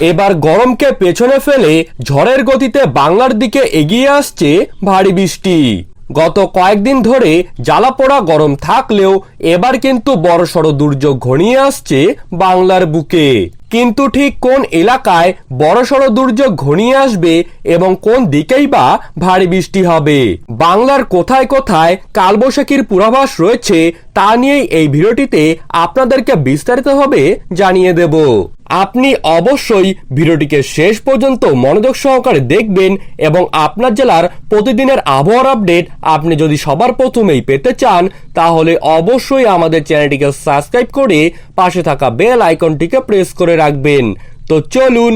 এবার গরমকে পেছনে ফেলে ঝড়ের গতিতে বাংলার দিকে এগিয়ে আসছে ভারী বৃষ্টি। গত কয়েকদিন ধরে জ্বালা জ্বালাপোড়া গরম থাকলেও এবার কিন্তু বড়সড় দুর্যোগ ঘনিয়ে আসছে বাংলার বুকে। কিন্তু ঠিক কোন এলাকায় বড়সড় দুর্যোগ ঘনিয়ে আসবে এবং কোন দিকেই বা ভারী বৃষ্টি হবে? বাংলার কোথায় কোথায় কালবৈশাখীর পূর্বাভাস রয়েছে তা নিয়েই এই ভিডিওটিতে আপনাদেরকে বিস্তারিতভাবে জানিয়ে দেব। আপনি অবশ্যই ভিডিওটিকে শেষ পর্যন্ত মনোযোগ সহকারে দেখবেন এবং আপনার জেলার প্রতিদিনের আবহাওয়ার আপডেট আপনি যদি সবার প্রথমেই পেতে চান, তাহলে অবশ্যই আমাদের চ্যানেলটিকে সাবস্ক্রাইব করে পাশে থাকা বেল আইকনটিকে প্রেস করে রাখবেন। তো চলুন,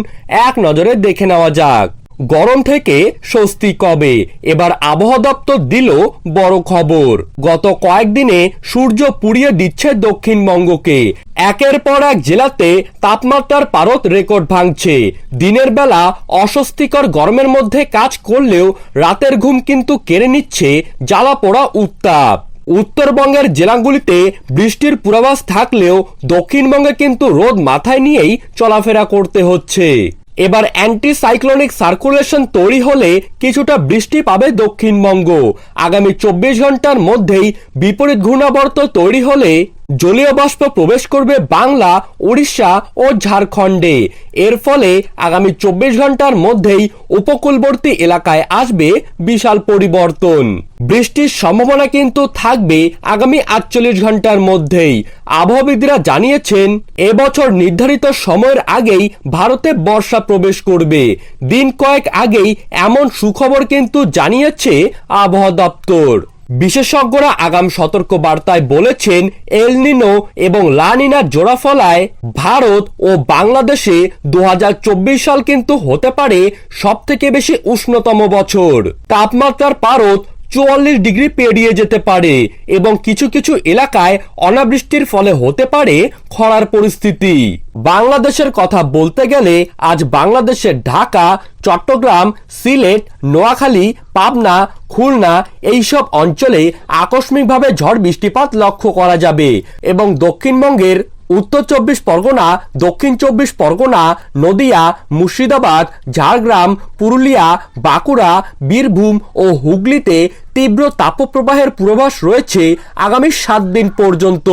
এক নজরে দেখে নেওয়া যাক। গরম থেকে স্বস্তি কবে? এবার আবহাওয়া দপ্তর দিল বড় খবর। গত কয়েকদিনে সূর্য পুড়িয়ে দিচ্ছে দক্ষিণবঙ্গকে। একের পর এক জেলাতে তাপমাত্রার পারদ রেকর্ড ভাঙছে। দিনের বেলা অস্বস্তিকর গরমের মধ্যে কাজ করলেও রাতের ঘুম কিন্তু কেড়ে নিচ্ছে জ্বালা পোড়া উত্তাপ। উত্তরবঙ্গের জেলাগুলিতে বৃষ্টির পূর্বাভাস থাকলেও দক্ষিণবঙ্গে কিন্তু রোদ মাথায় নিয়েই চলাফেরা করতে হচ্ছে। এবার অ্যান্টি সাইক্লোনিক সার্কুলেশন তৈরি হলে কিছুটা বৃষ্টি পাবে দক্ষিণবঙ্গ। আগামী চব্বিশ ঘণ্টার মধ্যেই বিপরীত ঘূর্ণাবর্ত তৈরি হলে জলীয় বাষ্প প্রবেশ করবে বাংলা উড়িষ্যা ও ঝাড়খণ্ডে। এর ফলে আগামী চব্বিশ ঘণ্টার মধ্যেই উপকূলবর্তী এলাকায় আসবে বিশাল পরিবর্তন। বৃষ্টির সম্ভাবনা কিন্তু থাকবে আগামী আটচল্লিশ ঘণ্টার মধ্যেই। আবহাওয়াবিদরা জানিয়েছেন, এবছর নির্ধারিত সময়ের আগেই ভারতে বর্ষা প্রবেশ করবে। দিন কয়েক আগেই এমন সুখবর কিন্তু জানিয়েছে আবহাওয়া দপ্তর। বিশেষজ্ঞরা আগাম সতর্ক বার্তায় বলেছেন এলনিনো এবং লানিনার জোড়া ফলায় ভারত ও বাংলাদেশে দু হাজার চব্বিশ সাল কিন্তু হতে পারে সব থেকে বেশি উষ্ণতম বছর। তাপমাত্রার পারদ চুয়াল্লিশ ডিগ্রি পেরিয়ে যেতে পারে এবং কিছু কিছু এলাকায় অনাবৃষ্টির ফলে হতে পারে খরার পরিস্থিতি। বাংলাদেশের কথা বলতে গেলে আজ বাংলাদেশের ঢাকা, চট্টগ্রাম, সিলেট, নোয়াখালী, পাবনা খুলনা, এইসব অঞ্চলে আকস্মিকভাবে ঝড় বৃষ্টিপাত লক্ষ্য করা যাবে এবং দক্ষিণবঙ্গের উত্তর চব্বিশ পরগনা, দক্ষিণ চব্বিশ পরগনা, নদিয়া, মুর্শিদাবাদ, ঝাড়গ্রাম, পুরুলিয়া, বাঁকুড়া, বীরভূম ও হুগলিতে তীব্র তাপপ্রবাহের পূর্বাভাস রয়েছে আগামী সাত দিন পর্যন্ত।